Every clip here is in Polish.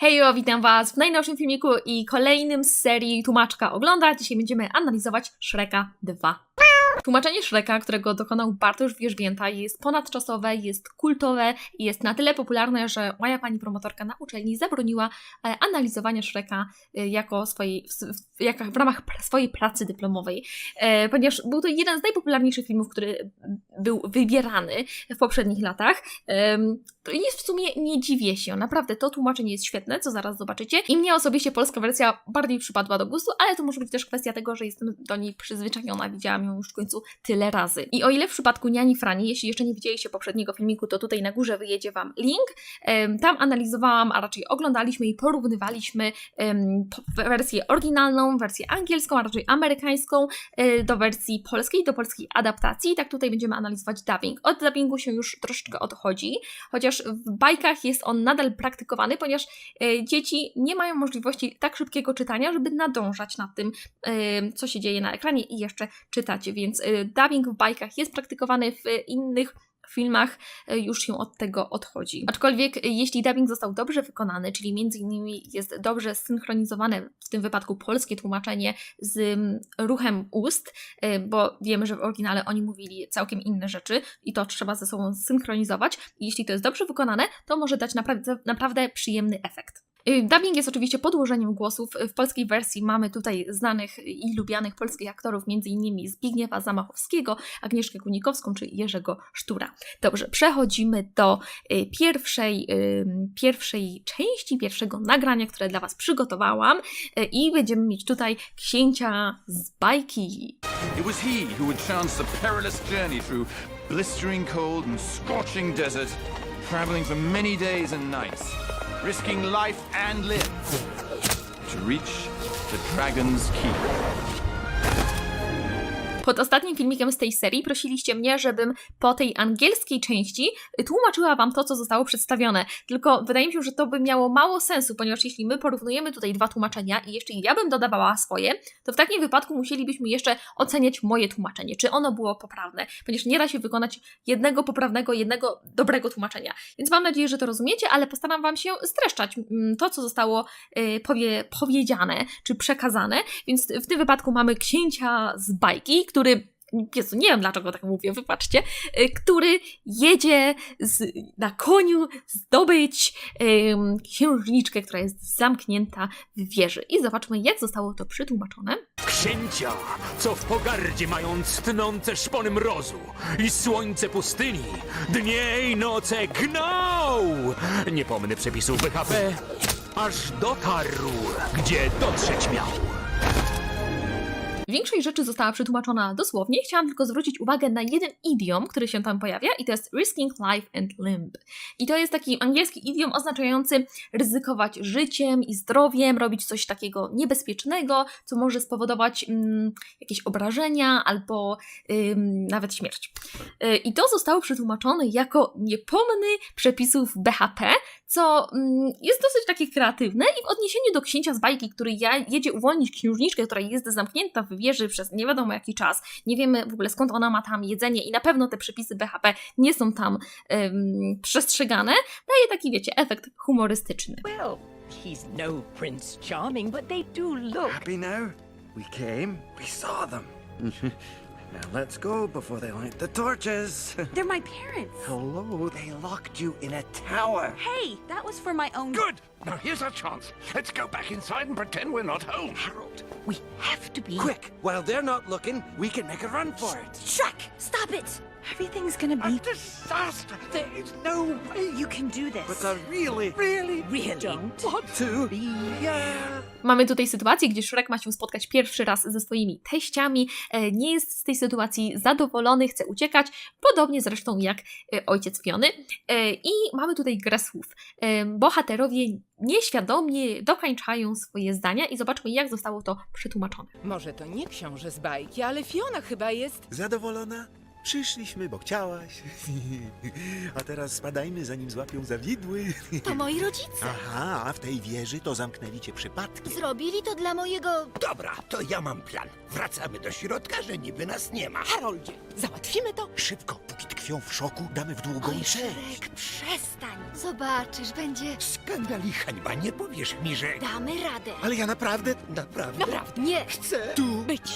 Hejo, witam Was w najnowszym filmiku i kolejnym z serii Tłumaczka Ogląda. Dzisiaj będziemy analizować Shreka 2. Tłumaczenie Shreka, którego dokonał Bartosz Wierzbięta, jest ponadczasowe, jest kultowe i jest na tyle popularne, że moja pani promotorka na uczelni zabroniła e, analizowania Shreka e, jako swojej, w, w, ramach swojej pracy dyplomowej, e, ponieważ był to jeden z najpopularniejszych filmów, który był wybierany w poprzednich latach. Jest w sumie nie dziwię się, naprawdę to tłumaczenie jest świetne, co zaraz zobaczycie. I mnie osobiście polska wersja bardziej przypadła do gustu, ale to może być też kwestia tego, że jestem do niej przyzwyczajona, widziałam ją już w końcu tyle razy. I o ile w przypadku Niani Frani, jeśli jeszcze nie widzieliście poprzedniego filmiku, to tutaj na górze wyjedzie Wam link. Tam analizowałam, a raczej oglądaliśmy i porównywaliśmy wersję oryginalną, wersję angielską, a raczej amerykańską e, do wersji polskiej, do polskiej adaptacji. Tak tutaj będziemy analizować dubbing. Od dubbingu się już troszeczkę odchodzi, chociaż w bajkach jest on nadal praktykowany, ponieważ e, dzieci nie mają możliwości tak szybkiego czytania, żeby nadążać nad tym, e, co się dzieje na ekranie i jeszcze czytać, więc dubbing w bajkach jest praktykowany w innych filmach e, już się od tego odchodzi. Aczkolwiek e, jeśli dubbing został dobrze wykonany, czyli między innymi jest dobrze synchronizowane, w tym wypadku polskie tłumaczenie z mm, ruchem ust, bo wiemy, że w oryginale oni mówili całkiem inne rzeczy i to trzeba ze sobą synchronizować. Jeśli to jest dobrze wykonane, to może dać naprawdę, naprawdę przyjemny efekt. Y, Dubbing jest oczywiście podłożeniem głosów. W polskiej wersji mamy tutaj znanych i lubianych polskich aktorów, m.in. Zbigniewa Zamachowskiego, Agnieszkę Kunikowską czy Jerzego Sztura. Dobrze, przechodzimy do y, pierwszej, y, pierwszej części, pierwszego nagrania, które dla Was przygotowałam y, i będziemy mieć tutaj księcia z bajki. It was he who would chance the perilous journey through blistering cold and scorching desert, traveling for many days and nights, risking life and limb to reach the Dragon's Keep. Pod ostatnim filmikiem z tej serii prosiliście mnie, żebym po tej angielskiej części tłumaczyła Wam to, co zostało przedstawione. Tylko wydaje mi się, że to by miało mało sensu, ponieważ jeśli my porównujemy tutaj dwa tłumaczenia i jeszcze ja bym dodawała swoje, to w takim wypadku musielibyśmy jeszcze oceniać moje tłumaczenie, czy ono było poprawne, ponieważ nie da się wykonać jednego poprawnego, jednego dobrego tłumaczenia. Więc mam nadzieję, że to rozumiecie, ale postaram Wam się streszczać mm, to, co zostało y, powie, powiedziane czy przekazane. Więc w tym wypadku mamy księcia z bajki, który. Jezu, nie wiem dlaczego tak mówię, wybaczcie, y, który jedzie z, na koniu zdobyć ym, księżniczkę, która jest zamknięta w wieży. I zobaczmy, jak zostało to przetłumaczone. Księcia, co w pogardzie mają tnące szpony mrozu i słońce pustyni, dnie i noce gnał! Nie pomnę przepisów BHP, aż dotarł, gdzie dotrzeć miał. Większość rzeczy została przetłumaczona dosłownie. Chciałam tylko zwrócić uwagę na jeden idiom, który się tam pojawia, i to jest risking life and limb. I to jest taki angielski idiom oznaczający ryzykować życiem i zdrowiem, robić coś takiego niebezpiecznego, co może spowodować mm, jakieś obrażenia albo ym, nawet śmierć. Y, I to zostało przetłumaczone jako nie pomny przepisów BHP, co mm, jest dosyć takie kreatywne i w odniesieniu do księcia z bajki, który ja, jedzie uwolnić księżniczkę, która jest zamknięta w wieży przez nie wiadomo jaki czas, nie wiemy w ogóle skąd ona ma tam jedzenie i na pewno te przepisy BHP nie są tam em, przestrzegane, daje taki, wiecie, efekt humorystyczny. Well, he's no Prince Charming, but they do look. Happy now? We came, we saw them. now let's go before they light the torches. They're my parents. Hello, they locked you in a tower. Hey, that was for my own Good! Now here's our chance. Let's go back inside and pretend we're not home. Harold, we have to be Quick, while they're not looking, we can make a run for it. Shrek, stop it! Everything's gonna A be. disaster! There is no way. You can do But this. I really, really, Really? don't want to be. Uh... Mamy tutaj sytuację, gdzie Shrek ma się spotkać pierwszy raz ze swoimi teściami, e, nie jest z tej sytuacji zadowolony, chce uciekać, podobnie zresztą jak e, ojciec Fiony. E, I mamy tutaj grę słów. Bohaterowie nieświadomie dokańczają swoje zdania i zobaczmy, jak zostało to przetłumaczone. Może to nie książę z bajki, ale Fiona chyba jest. Zadowolona? Przyszliśmy, bo chciałaś. A teraz spadajmy, zanim złapią zawidły. To moi rodzice. Aha, a w tej wieży to zamknęli cię przypadkiem. Zrobili to dla mojego... Dobra, to ja mam plan. Wracamy do środka, że niby nas nie ma. Haroldzie, załatwimy to? Szybko, póki tkwią w szoku, damy w długą Oj, część. Szrek, przestań. Zobaczysz, będzie... Skandali hańba, nie powiesz mi, że... Damy radę. Ale ja naprawdę... Naprawdę? Naprawdę, Nie. Chcę tu być.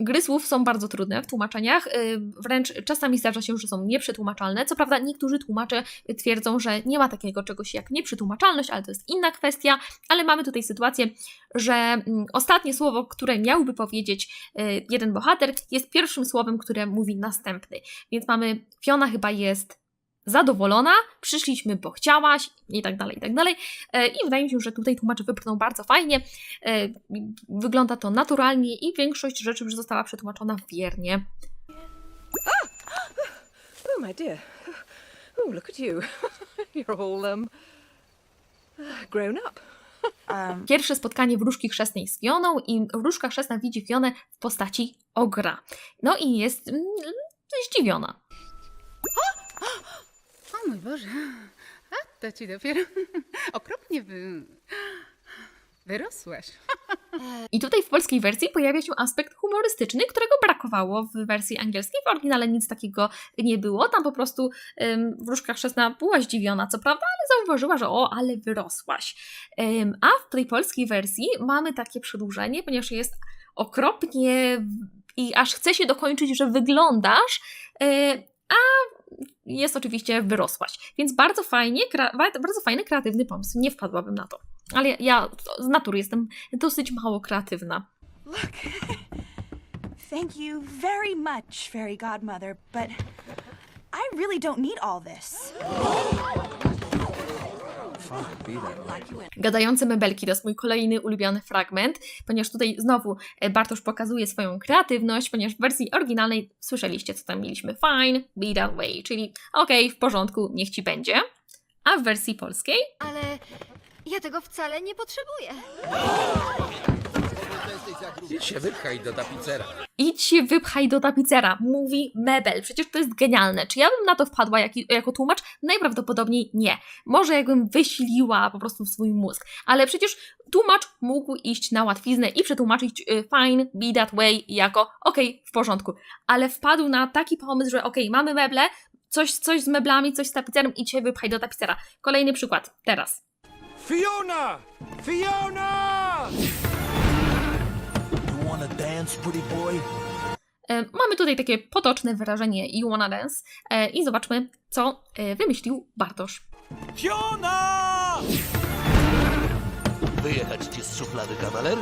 Gry słów są bardzo trudne w tłumaczeniach, yy, wręcz czasami zdarza się, że są nieprzetłumaczalne. Co prawda niektórzy tłumacze twierdzą, że nie ma takiego czegoś jak nieprzetłumaczalność, ale to jest inna kwestia, ale mamy tutaj sytuację, że mm, ostatnie słowo, które miałby powiedzieć yy, jeden bohater, jest pierwszym słowem, które mówi następny. Więc mamy, Fiona chyba jest zadowolona, przyszliśmy, bo chciałaś i tak dalej, i tak dalej. E, I wydaje mi się, że tutaj tłumacze wybrną bardzo fajnie. E, Wygląda to naturalnie i większość rzeczy już została przetłumaczona wiernie. Oh, my dear. Oh, look at you. You're all, um, grown up. Pierwsze spotkanie wróżki chrzestnej z Fioną i wróżka chrzestna widzi Fionę w postaci ogra. No i jest mm, zdziwiona. O mój Boże, a to ci dopiero okropnie wy... wyrosłaś. I tutaj w polskiej wersji pojawia się aspekt humorystyczny, którego brakowało w wersji angielskiej. W oryginale nic takiego nie było. Tam po prostu ym, wróżka chrzestna była zdziwiona, co prawda, ale zauważyła, że o, ale wyrosłaś. A w tej polskiej wersji mamy takie przedłużenie, ponieważ jest okropnie i aż chce się dokończyć, że wyglądasz, yy, a jest oczywiście wyrosłaś. Więc bardzo fajnie, bardzo fajny, kreatywny pomysł. Nie wpadłabym na to. Ale ja, ja z natury jestem dosyć mało kreatywna. Look. Thank you very much, Fairy Godmother, but I really don't need all this. Gadające mebelki to jest mój kolejny ulubiony fragment, ponieważ tutaj znowu e, Bartosz pokazuje swoją kreatywność, ponieważ w wersji oryginalnej słyszeliście, co tam mieliśmy. Fine, be that way, czyli okej, w porządku, niech ci będzie. A w wersji polskiej Ale ja tego wcale nie potrzebuję. Idź się wypchaj do tapicera. idź się wypchaj do tapicera, mówi mebel. Przecież to jest genialne. Czy ja bym na to wpadła jak, jako tłumacz? Najprawdopodobniej nie. Może jakbym wysiliła po prostu swój mózg. Ale przecież tłumacz mógł iść na łatwiznę i przetłumaczyć y, fine, be that way jako okej, w porządku. Ale wpadł na taki pomysł, że okej, mamy meble, coś, coś z meblami, coś z tapicerem, idź się wypchaj do tapicera. Kolejny przykład, teraz. Fiona! Fiona! Wanna dance, pretty boy? E, Mamy tutaj takie potoczne wyrażenie you wanna dance e, i zobaczmy, co e, wymyślił Bartosz. Fiona! Wyjechać ci z szuflady, kawaler?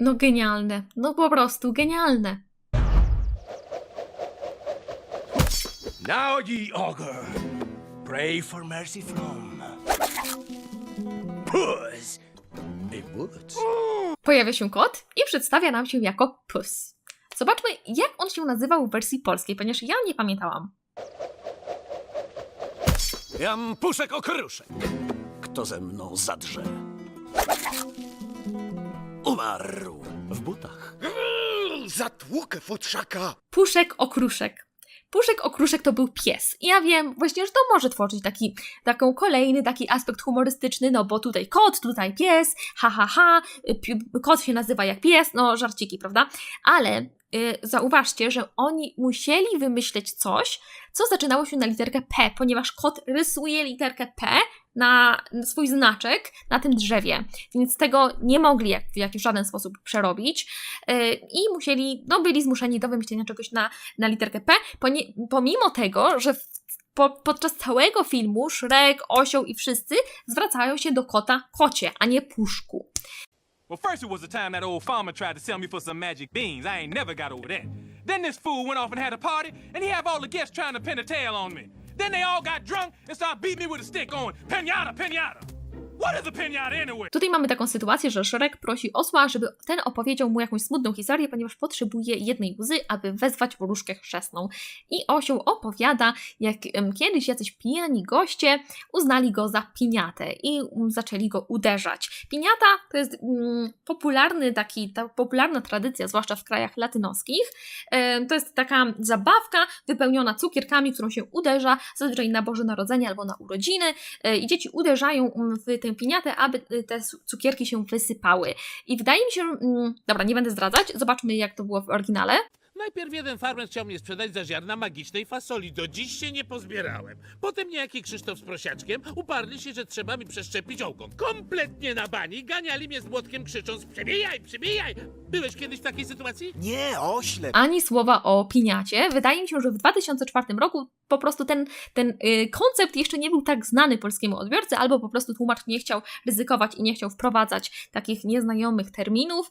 No genialne, no po prostu genialne. Now ye augur, pray for mercy from Puss Woods. Pojawia się kot i przedstawia nam się jako Puss. Zobaczmy, jak on się nazywał w wersji polskiej, ponieważ ja nie pamiętałam. Jam puszek okruszek. Kto ze mną zadrze? Umarł w butach. Zatłukę futrzaka! Puszek Okruszek. Puszek Okruszek to był pies. I ja wiem właśnie, że to może tworzyć taki, taką kolejny taki aspekt humorystyczny, no bo tutaj kot, tutaj pies, ha ha ha, pi- kot się nazywa jak pies, no żarciki, prawda? Ale y, zauważcie, że oni musieli wymyśleć coś, co zaczynało się na literkę P, ponieważ kot rysuje literkę P na swój znaczek na tym drzewie, więc tego nie mogli jak, w jakiś żaden sposób przerobić y, i musieli, no byli zmuszeni do wymyślenia czegoś na, na literkę P, pomimo tego, że w, po, podczas całego filmu Shrek, Osioł i wszyscy zwracają się do kota kocie, a nie puszku. Well, first it was the time that old farmer tried to sell me for some magic beans. I ain't never got over that. Then this fool went off and had a party, and he have all the guests trying to pin a tail on me. Then they all got drunk and started beating me with a stick on pinata, pinata. Tutaj mamy taką sytuację, że Shrek prosi osła, żeby ten opowiedział mu jakąś smutną historię, ponieważ potrzebuje jednej łzy, aby wezwać wróżkę chrzestną. I osioł opowiada, jak kiedyś jacyś pijani goście uznali go za piniatę i mm, zaczęli go uderzać. Piniata to jest mm, popularny taki, ta popularna tradycja, zwłaszcza w krajach latynoskich. To jest taka zabawka wypełniona cukierkami, którą się uderza zazwyczaj na Boże Narodzenie albo na urodziny e, i dzieci uderzają mm, w tę piniatę, aby e, te cukierki się wysypały. I wydaje mi się, mm, dobra, nie będę zdradzać, zobaczmy jak to było w oryginale. Najpierw jeden farmer chciał mnie sprzedać za ziarna magicznej fasoli. Do dziś się nie pozbierałem. Potem niejaki Krzysztof z prosiaczkiem uparli się, że trzeba mi przeszczepić ogon. Kompletnie na bani ganiali mnie z młotkiem krzycząc przebijaj, przebijaj! Byłeś kiedyś w takiej sytuacji? Nie, oślep. Ani słowa o piniacie. Wydaje mi się, że w 2004 roku po prostu ten, ten y, koncept jeszcze nie był tak znany polskiemu odbiorcy, albo po prostu tłumacz nie chciał ryzykować i nie chciał wprowadzać takich nieznajomych terminów.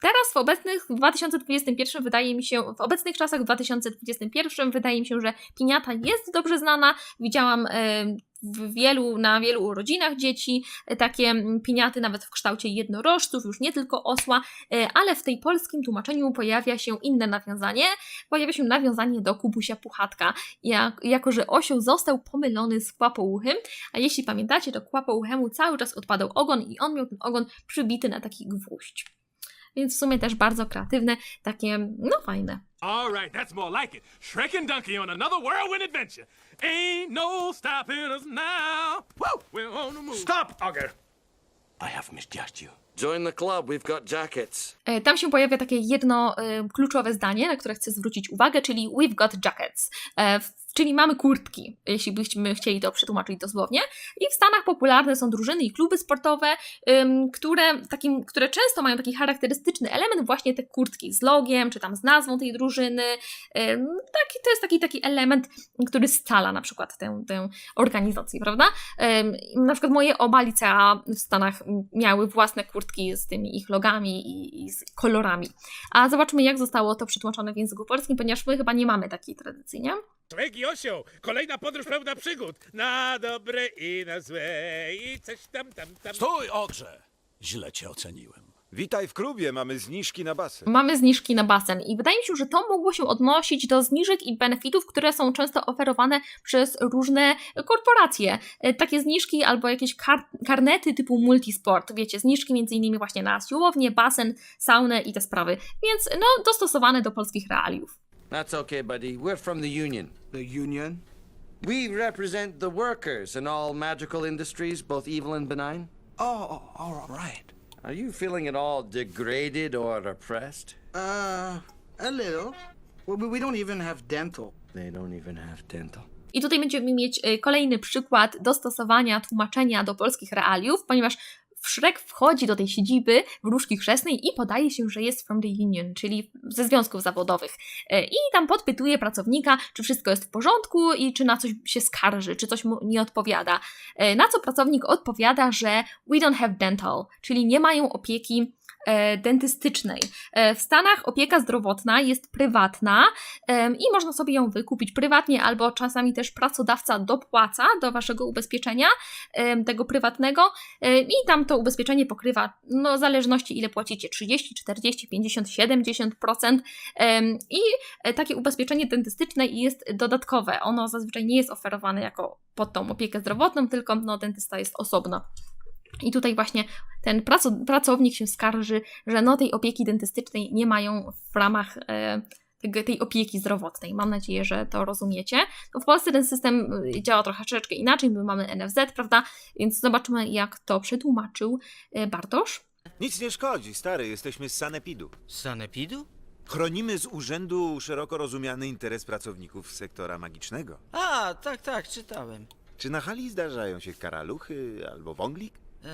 Teraz w obecnych, w 2021 wydaje mi się, w obecnych czasach, w 2021 wydaje mi się, że piniata jest dobrze znana. Widziałam em, w wielu, na wielu urodzinach dzieci e, takie mm, piniaty, nawet w kształcie jednorożców, już nie tylko osła, e, ale w tej polskim tłumaczeniu pojawia się inne nawiązanie, pojawia się nawiązanie do Kubusia Puchatka, jak, jako że osioł został pomylony z kłapouchym, a jeśli pamiętacie, to kłapouchemu cały czas odpadał ogon i on miał ten ogon przybity na taki gwóźdź. Więc w sumie też bardzo kreatywne, takie, no fajne. All right, that's more like it. Shrek and Donkey on another whirlwind adventure. Ain't no stopping us now. Woo! We're on the move. Stop, Auger! I have misjudged you. Join the club, we've got jackets. E, Tam się pojawia takie jedno e, kluczowe zdanie, na które chcę zwrócić uwagę, czyli we've got jackets, e, w- czyli mamy kurtki, jeśli byśmy chcieli to przetłumaczyć dosłownie. I w Stanach popularne są drużyny i kluby sportowe, ym, które, takim, które często mają taki charakterystyczny element, właśnie te kurtki z logiem, czy tam z nazwą tej drużyny. Ym, taki, to jest taki, taki element, który scala na przykład tę, tę organizację, prawda? Ym, na przykład moje oba licea w Stanach miały własne kurtki z tymi ich logami i, i z kolorami. A zobaczmy, jak zostało to przetłumaczone w języku polskim, ponieważ my chyba nie mamy takiej tradycji, nie? I osioł! Kolejna podróż pełna przygód! Na dobre i na złe i coś tam, tam, tam. Stój, Ogrze! Źle cię oceniłem. Witaj w klubie, mamy zniżki na basen. Mamy zniżki na basen i wydaje mi się, że to mogło się odnosić do zniżek i benefitów, które są często oferowane przez różne korporacje. E, Takie zniżki albo jakieś kar karnety typu multisport, wiecie, zniżki między innymi właśnie na siłownię, basen, saunę i te sprawy, więc no dostosowane do polskich realiów. That's okay, buddy. We're from the union. The Union? We represent the workers in all magical industries, both evil and benign. Oh, oh, all right. Are you feeling at all degraded or oppressed? Uh, a little. Well, we- don't even have dental. They don't even have dental. I tutaj będziemy mieć e, kolejny przykład dostosowania tłumaczenia do polskich realiów, ponieważ Shrek wchodzi do tej siedziby wróżki chrzestnej i podaje się, że jest from the union, czyli ze związków zawodowych. E, I tam podpytuje pracownika, czy wszystko jest w porządku i czy na coś się skarży, czy coś mu nie odpowiada. E, Na co pracownik odpowiada, że we don't have dental, czyli nie mają opieki dentystycznej. E, W Stanach opieka zdrowotna jest prywatna i można sobie ją wykupić prywatnie, albo czasami też pracodawca dopłaca do waszego ubezpieczenia, tego prywatnego, i tam to ubezpieczenie pokrywa, no, w zależności ile płacicie 30, 40, 50, 70%. em, I e, takie ubezpieczenie dentystyczne jest dodatkowe. Ono zazwyczaj nie jest oferowane jako pod tą opiekę zdrowotną, tylko no, dentysta jest osobno. I tutaj właśnie ten praco- pracownik się skarży, że no tej opieki dentystycznej nie mają w ramach e, tej opieki zdrowotnej. Mam nadzieję, że to rozumiecie. No w Polsce ten system y, działa trochę troszeczkę inaczej, my mamy NFZ, prawda? Więc zobaczmy, jak to przetłumaczył e, Bartosz. Nic nie szkodzi, stary, jesteśmy z Sanepidu. Sanepidu? Chronimy z urzędu szeroko rozumiany interes pracowników sektora magicznego. A, tak, tak, czytałem. Czy na hali zdarzają się karaluchy albo wąglik? E,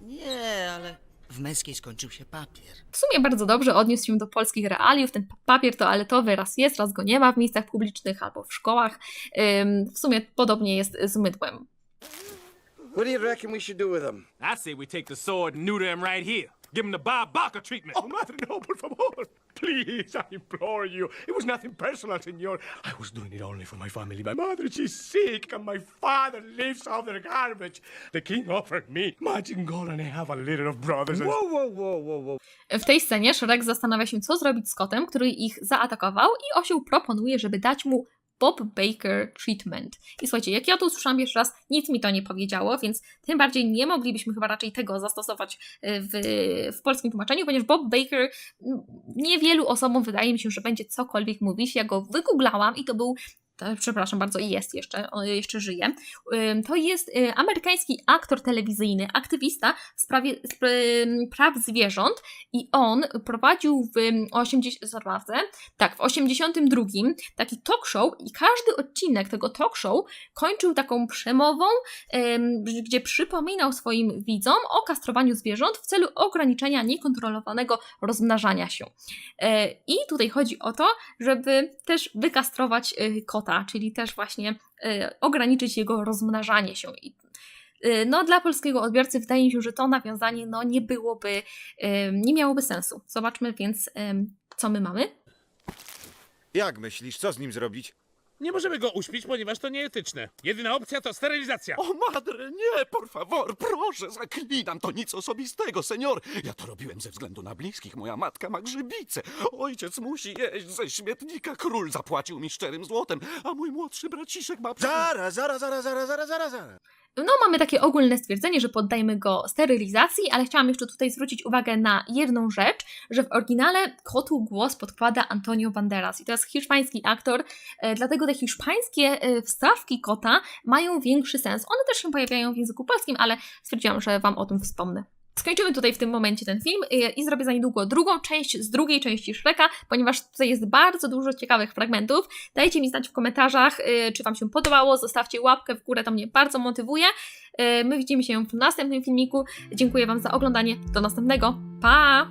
nie, ale w męskiej skończył się papier. W sumie bardzo dobrze odniósł się do polskich realiów. Ten papier toaletowy raz jest, raz go nie ma w miejscach publicznych albo w szkołach. Ym, W sumie podobnie jest z mydłem. What do you reckon we should do with them? I say we take the sword and neuter him right here. Give him the Bob Barker treatment. Oh, madre, no, por favor. Please, I implore you. It was nothing personal, senor. I was doing it only for my family. My mother, she's sick, and my father lives off their garbage. The king offered me magic gold, and I have a litter of brothers and... Whoa, whoa, whoa, whoa, whoa. W tej scenie Shrek zastanawia się, co zrobić z kotem, który ich zaatakował i osioł proponuje, żeby dać mu Bob Baker Treatment. I słuchajcie, jak ja to usłyszałam pierwszy raz, nic mi to nie powiedziało, więc tym bardziej nie moglibyśmy chyba raczej tego zastosować y, w, w polskim tłumaczeniu, ponieważ Bob Baker mm, niewielu osobom wydaje mi się, że będzie cokolwiek mówić. Ja go wygooglałam i to był przepraszam bardzo, jest jeszcze, jeszcze żyje. Ym, To jest y, amerykański aktor telewizyjny, aktywista w sprawie praw zwierząt i on prowadził w 80, sprawdzę, tak, w 82 taki talk show i każdy odcinek tego talk show kończył taką przemową, em, gdzie przypominał swoim widzom o kastrowaniu zwierząt w celu ograniczenia niekontrolowanego rozmnażania się. E, I tutaj chodzi o to, żeby też wykastrować e, czyli też właśnie e, ograniczyć jego rozmnażanie się. E, no, dla polskiego odbiorcy wydaje mi się, że to nawiązanie no, nie byłoby, e, nie miałoby sensu. Zobaczmy więc, co my mamy. Jak myślisz, co z nim zrobić? Nie możemy go uśpić, ponieważ to nieetyczne. Jedyna opcja to sterylizacja. O madre, nie, por favor, proszę, zaklinam, to nic osobistego, senior. Ja to robiłem ze względu na bliskich, moja matka ma grzybice. Ojciec musi jeść ze śmietnika, król zapłacił mi szczerym złotem, a mój młodszy braciszek ma... Zaraz, zaraz, zaraz, zaraz, zaraz, zaraz, zaraz. No, mamy takie ogólne stwierdzenie, że poddajmy go sterylizacji, ale chciałam jeszcze tutaj zwrócić uwagę na jedną rzecz, że w oryginale kotu głos podkłada Antonio Banderas i to jest hiszpański aktor, e, dlatego te hiszpańskie e, wstawki kota mają większy sens. One też się pojawiają w języku polskim, ale stwierdziłam, że Wam o tym wspomnę. Skończymy tutaj w tym momencie ten film i, i zrobię za niedługo drugą część z drugiej części Shreka, ponieważ tutaj jest bardzo dużo ciekawych fragmentów. Dajcie mi znać w komentarzach, y, czy Wam się podobało, zostawcie łapkę w górę, to mnie bardzo motywuje. Y, my widzimy się w następnym filmiku. Dziękuję Wam za oglądanie. Do następnego. Pa!